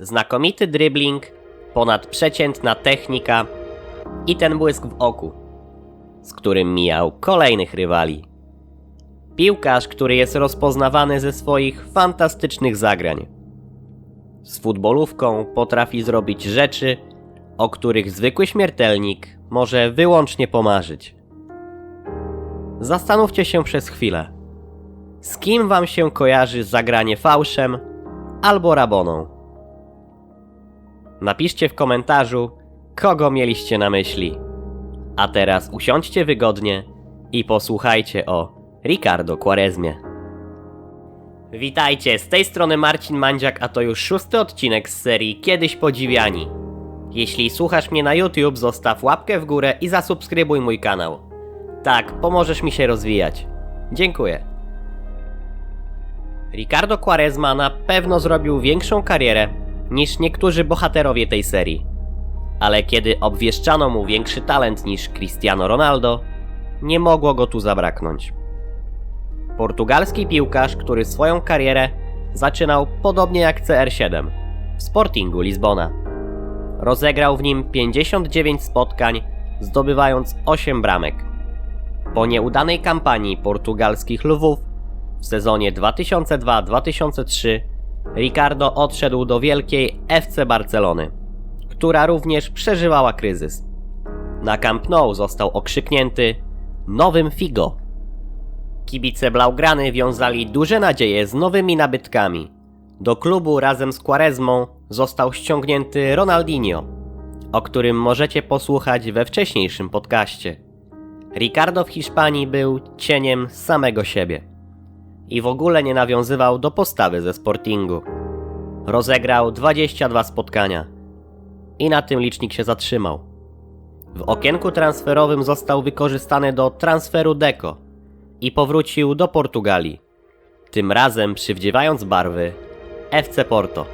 Znakomity dribbling, ponadprzeciętna technika i ten błysk w oku, z którym mijał kolejnych rywali. Piłkarz, który jest rozpoznawany ze swoich fantastycznych zagrań. Z futbolówką potrafi zrobić rzeczy, o których zwykły śmiertelnik może wyłącznie pomarzyć. Zastanówcie się przez chwilę. Z kim wam się kojarzy zagranie fałszem albo raboną? Napiszcie w komentarzu, kogo mieliście na myśli. A teraz usiądźcie wygodnie i posłuchajcie o Ricardo Quaresmie. Witajcie, z tej strony Marcin Mandziak, a to już szósty odcinek z serii Kiedyś Podziwiani. Jeśli słuchasz mnie na YouTube, zostaw łapkę w górę i zasubskrybuj mój kanał. Tak, pomożesz mi się rozwijać. Dziękuję. Ricardo Quaresma na pewno zrobił większą karierę niż niektórzy bohaterowie tej serii. Ale kiedy obwieszczano mu większy talent niż Cristiano Ronaldo, nie mogło go tu zabraknąć. Portugalski piłkarz, który swoją karierę zaczynał podobnie jak CR7 w Sportingu Lizbona. Rozegrał w nim 59 spotkań, zdobywając 8 bramek. Po nieudanej kampanii portugalskich lwów w sezonie 2002-2003 Ricardo odszedł do wielkiej FC Barcelony, która również przeżywała kryzys. Na Camp Nou został okrzyknięty nowym Figo. Kibice Blaugrany wiązali duże nadzieje z nowymi nabytkami. Do klubu razem z Quaresmą został ściągnięty Ronaldinho, o którym możecie posłuchać we wcześniejszym podcaście. Ricardo w Hiszpanii był cieniem samego siebie i w ogóle nie nawiązywał do postawy ze Sportingu. Rozegrał 22 spotkania i na tym licznik się zatrzymał. W okienku transferowym został wykorzystany do transferu Deco i powrócił do Portugalii. Tym razem przywdziewając barwy FC Porto.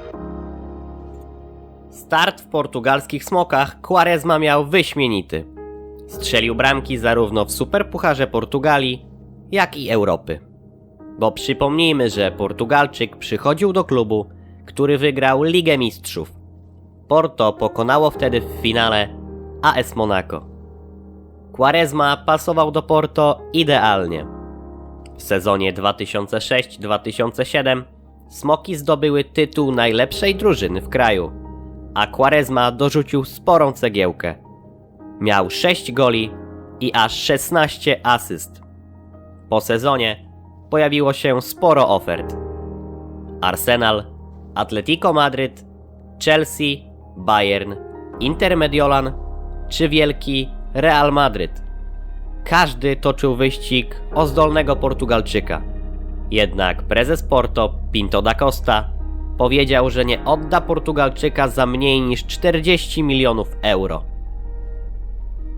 Start w portugalskich smokach Quaresma miał wyśmienity. Strzelił bramki zarówno w Superpucharze Portugalii, jak i Europy. Bo przypomnijmy, że Portugalczyk przychodził do klubu, który wygrał Ligę Mistrzów. Porto pokonało wtedy w finale AS Monaco. Quaresma pasował do Porto idealnie. W sezonie 2006-2007 Smoki zdobyły tytuł najlepszej drużyny w kraju, a Quaresma dorzucił sporą cegiełkę. Miał 6 goli i aż 16 asyst. Po sezonie pojawiło się sporo ofert. Arsenal, Atletico Madryt, Chelsea, Bayern, Inter Mediolan czy wielki Real Madryt. Każdy toczył wyścig o zdolnego Portugalczyka. Jednak prezes Porto, Pinto da Costa, powiedział, że nie odda Portugalczyka za mniej niż 40 milionów euro.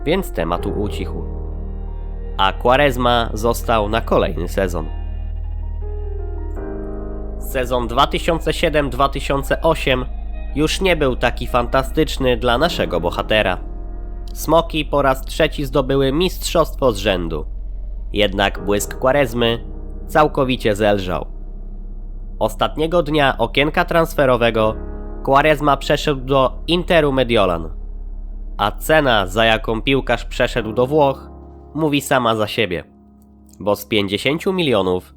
Więc temat ucichł. A Quaresma został na kolejny sezon. Sezon 2007-2008 już nie był taki fantastyczny dla naszego bohatera. Smoki po raz trzeci zdobyły mistrzostwo z rzędu. Jednak błysk Quaresmy całkowicie zelżał. Ostatniego dnia okienka transferowego Quaresma przeszedł do Interu Mediolan. A cena, za jaką piłkarz przeszedł do Włoch, mówi sama za siebie. Bo z 50 milionów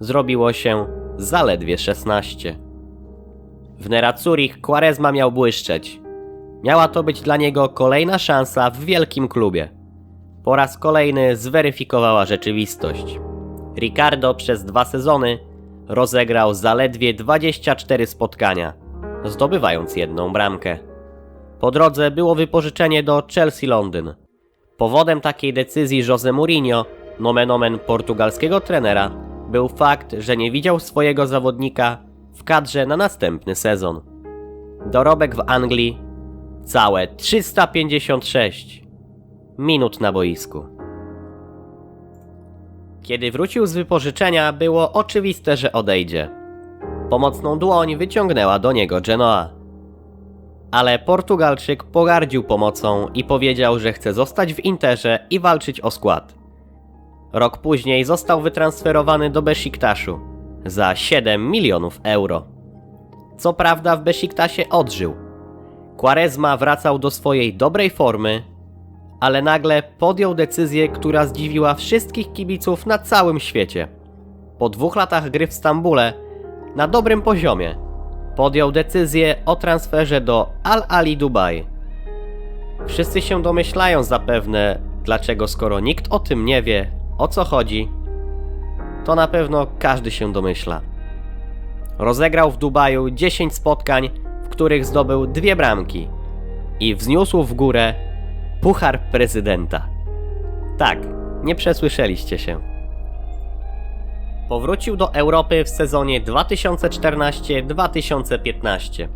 zrobiło się zaledwie 16. W Nerazzurich Quaresma miał błyszczeć. Miała to być dla niego kolejna szansa w wielkim klubie. Po raz kolejny zweryfikowała rzeczywistość. Ricardo przez dwa sezony rozegrał zaledwie 24 spotkania, zdobywając jedną bramkę. Po drodze było wypożyczenie do Chelsea Londyn. Powodem takiej decyzji Jose Mourinho, nomen omen portugalskiego trenera, był fakt, że nie widział swojego zawodnika w kadrze na następny sezon. Dorobek w Anglii całe 356 minut na boisku. Kiedy wrócił z wypożyczenia, było oczywiste, że odejdzie. Pomocną dłoń wyciągnęła do niego Genoa. Ale Portugalczyk pogardził pomocą i powiedział, że chce zostać w Interze i walczyć o skład. Rok później został wytransferowany do Besiktaszu za 7 milionów euro. Co prawda w Besiktasie odżył. Quaresma wracał do swojej dobrej formy, ale nagle podjął decyzję, która zdziwiła wszystkich kibiców na całym świecie. Po dwóch latach gry w Stambule, na dobrym poziomie, podjął decyzję o transferze do Al Ali Dubai. Wszyscy się domyślają zapewne, dlaczego skoro nikt o tym nie wie, o co chodzi, to na pewno każdy się domyśla. Rozegrał w Dubaju 10 spotkań, w których zdobył dwie bramki i wzniósł w górę Puchar Prezydenta. Tak, nie przesłyszeliście się. Powrócił do Europy w sezonie 2014-2015.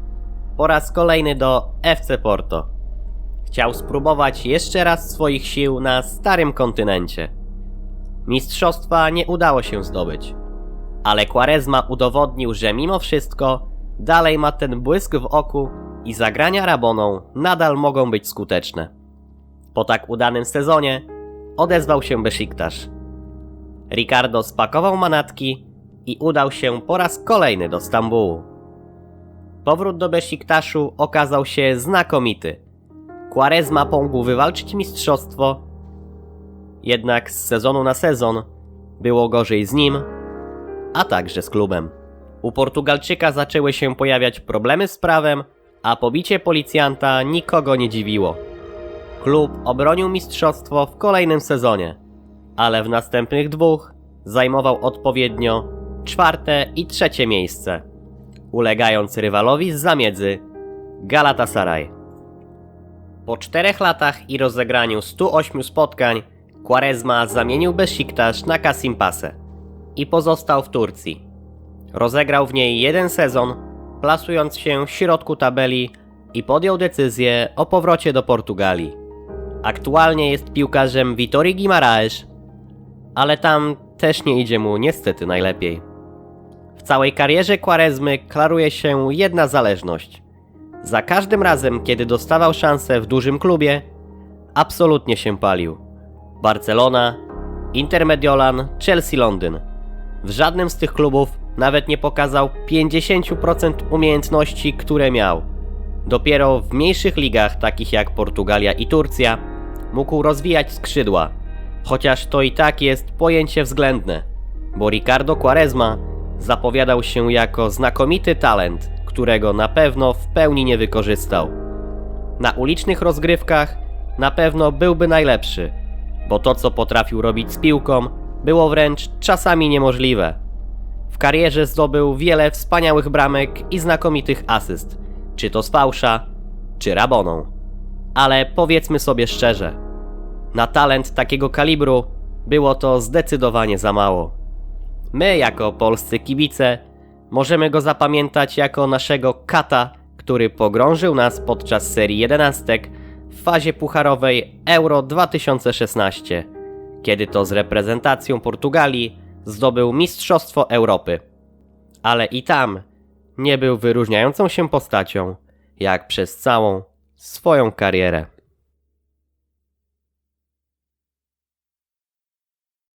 Po raz kolejny do FC Porto. Chciał spróbować jeszcze raz swoich sił na starym kontynencie. Mistrzostwa nie udało się zdobyć. Ale Quaresma udowodnił, że mimo wszystko dalej ma ten błysk w oku i zagrania Raboną nadal mogą być skuteczne. Po tak udanym sezonie odezwał się Besiktasz. Ricardo spakował manatki i udał się po raz kolejny do Stambułu. Powrót do Besiktaszu okazał się znakomity. Quaresma pomógł wywalczyć mistrzostwo, jednak z sezonu na sezon było gorzej z nim, a także z klubem. U Portugalczyka zaczęły się pojawiać problemy z prawem, a pobicie policjanta nikogo nie dziwiło. Klub obronił mistrzostwo w kolejnym sezonie, ale w następnych dwóch zajmował odpowiednio czwarte i trzecie miejsce, ulegając rywalowi z zamiedzy Galatasaray. Po czterech latach i rozegraniu 108 spotkań Quaresma zamienił Besiktas na Kasimpasę i pozostał w Turcji. Rozegrał w niej jeden sezon, plasując się w środku tabeli i podjął decyzję o powrocie do Portugalii. Aktualnie jest piłkarzem Vitorii Guimaraes, ale tam też nie idzie mu niestety najlepiej. W całej karierze Quaresmy klaruje się jedna zależność. Za każdym razem, kiedy dostawał szansę w dużym klubie, absolutnie się palił. Barcelona, Inter Mediolan, Chelsea Londyn. W żadnym z tych klubów nawet nie pokazał 50% umiejętności, które miał. Dopiero w mniejszych ligach, takich jak Portugalia i Turcja, mógł rozwijać skrzydła, chociaż to i tak jest pojęcie względne, bo Ricardo Quaresma zapowiadał się jako znakomity talent, którego na pewno w pełni nie wykorzystał. Na ulicznych rozgrywkach na pewno byłby najlepszy, bo to co potrafił robić z piłką było wręcz czasami niemożliwe. W karierze zdobył wiele wspaniałych bramek i znakomitych asyst, czy to z fałsza, czy raboną. Ale powiedzmy sobie szczerze, na talent takiego kalibru było to zdecydowanie za mało. My, jako polscy kibice, możemy go zapamiętać jako naszego kata, który pogrążył nas podczas serii jedenastek w fazie pucharowej Euro 2016, kiedy to z reprezentacją Portugalii zdobył Mistrzostwo Europy. Ale i tam nie był wyróżniającą się postacią, jak przez całą swoją karierę.